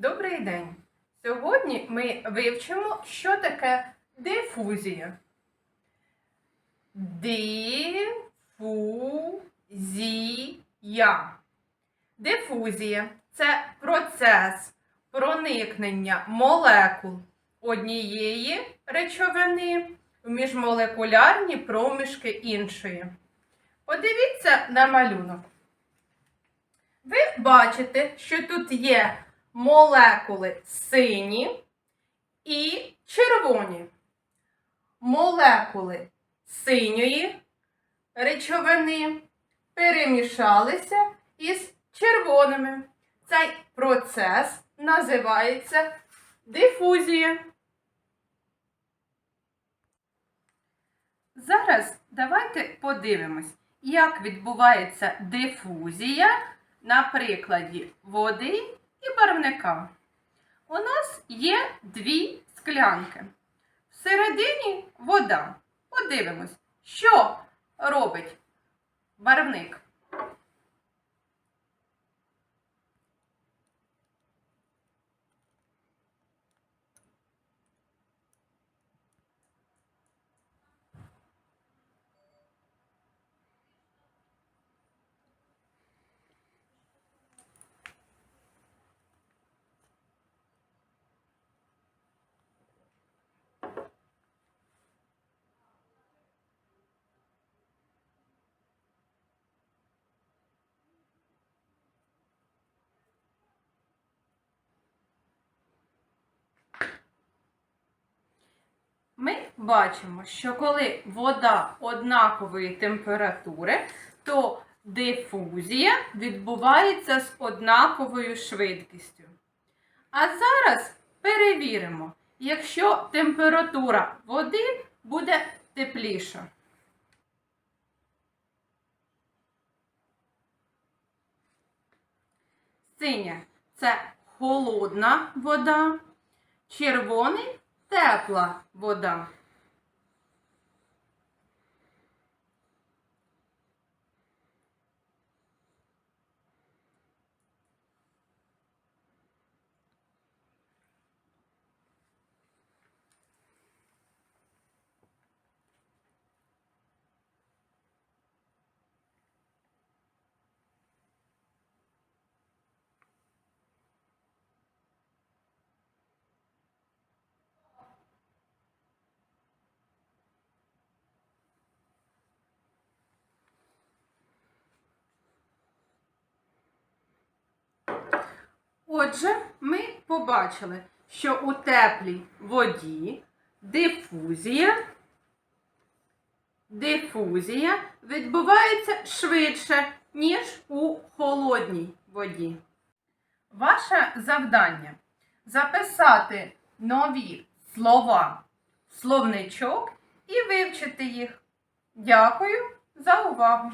Добрий день! Сьогодні ми вивчимо, що таке дифузія. Дифузія. Дифузія це процес проникнення молекул однієї речовини в міжмолекулярні проміжки іншої. Подивіться на малюнок. Ви бачите, що тут є молекули сині і червоні. Молекули синьої речовини перемішалися із червоними. Цей процес називається дифузія. Зараз давайте подивимось, як відбувається дифузія на прикладі води і барвника. У нас є дві склянки. Всередині вода. Подивимось, що робить барвник. Ми бачимо, що коли вода однакової температури, то дифузія відбувається з однаковою швидкістю. А зараз перевіримо, якщо температура води буде тепліша. Синя це холодна вода, червоний тепла вода. Отже, ми побачили, що у теплій воді дифузія, дифузія відбувається швидше, ніж у холодній воді. Ваше завдання записати нові слова в словничок і вивчити їх. Дякую за увагу!